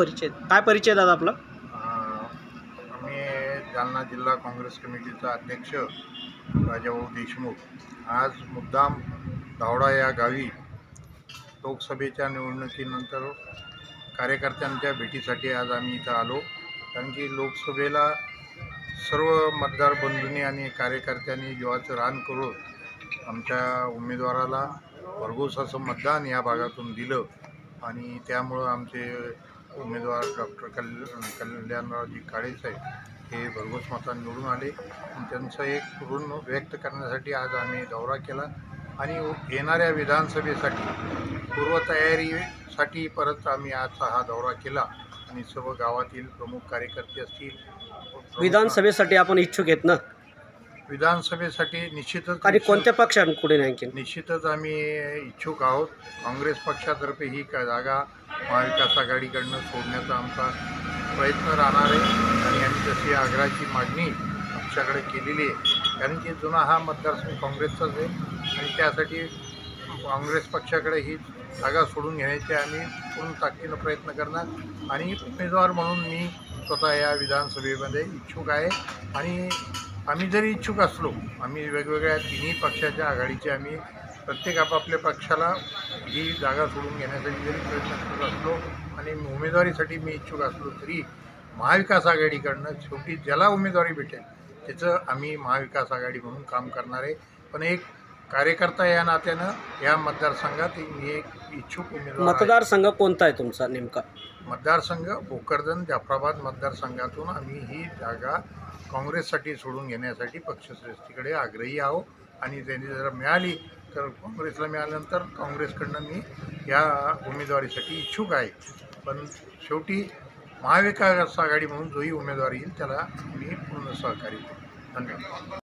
परिचय? काय परिचय दादा आपला? आम्ही जालना जिल्हा काँग्रेस कमिटीचा अध्यक्ष राजाभाऊ देशमुख. आज मुद्दाम धावडा या गावी लोकसभेच्या निवडणुकीनंतर कार्यकर्त्यांच्या भेटीसाठी आज आम्ही इथं आलो. कारण की लोकसभेला सर्व मतदार बंधूंनी आणि कार्यकर्त्यांनी जीवाचं रान करून आमच्या उमेदवाराला भरघोस असं मतदान या भागातून दिलं. आणि त्यामुळं आमचे उमेदवार डॉक्टर कल कल्याणरावजी काळेसाहेब हे भरघोस मतांनी निवडून आले. त्यांचं एक ऋण व्यक्त करण्यासाठी आज आम्ही दौरा केला आणि येणाऱ्या विधानसभेसाठी पूर्वतयारीसाठी परत आम्ही आज हा दौरा केला आणि सर्व गावातील प्रमुख कार्यकर्ते असतील विधानसभेसाठी आपण इच्छुक आहेत ना? विधानसभेसाठी निश्चितच आणि कोणत्या पक्षांकडून आणखी निश्चितच आम्ही इच्छुक आहोत. काँग्रेस पक्षातर्फे ही का जागा महाविकास आघाडीकडनं सोडण्याचा आमचा प्रयत्न राहणार आहे. आणि आम्ही तशी आग्रहाची मागणी पक्षाकडे केलेली आहे कारण की जुना हा मतदारसंघ काँग्रेसचाच आहे. आणि त्यासाठी काँग्रेस पक्षाकडे ही जागा सोडून घेण्याचे आम्ही पूर्ण ताकदीनं प्रयत्न करणार. आणि उमेदवार म्हणून मी स्वतः या विधानसभेमध्ये इच्छुक आहे. आणि आम्ही जरी इच्छुक असलो आम्ही वेगवेगळ्या तिन्ही पक्षाच्या आघाडीचे आम्ही प्रत्येक आपापल्या पक्षाला ही जागा सोडून घेण्यासाठी जरी प्रयत्न करत असलो आणि उमेदवारीसाठी मी इच्छुक असलो तरी महाविकास आघाडीकडनं शेवटी ज्याला उमेदवारी भेटेल त्याचं आम्ही महाविकास आघाडी म्हणून काम करणार आहे पण एक कार्यकर्ता या नात्यानं या मतदारसंघात मी एक इच्छुक उमेदवार. मतदारसंघ कोणता आहे तुमचा नेमका मतदारसंघ भोकरदन जाफराबाद मतदारसंघातून आम्ही ही जागा काँग्रेससाठी सोडून घेण्यासाठी पक्षश्रेष्ठीकडे आग्रही आहो आणि त्यांनी जर मिळाली तर काँग्रेसला मिळाल्यानंतर काँग्रेसकडनं मी या उमेदवारीसाठी इच्छुक आहे. पण शेवटी महाविकास आघाडी म्हणून जोही उमेदवार येईल त्याला मी पूर्ण सहकार्य करू धन्यवाद.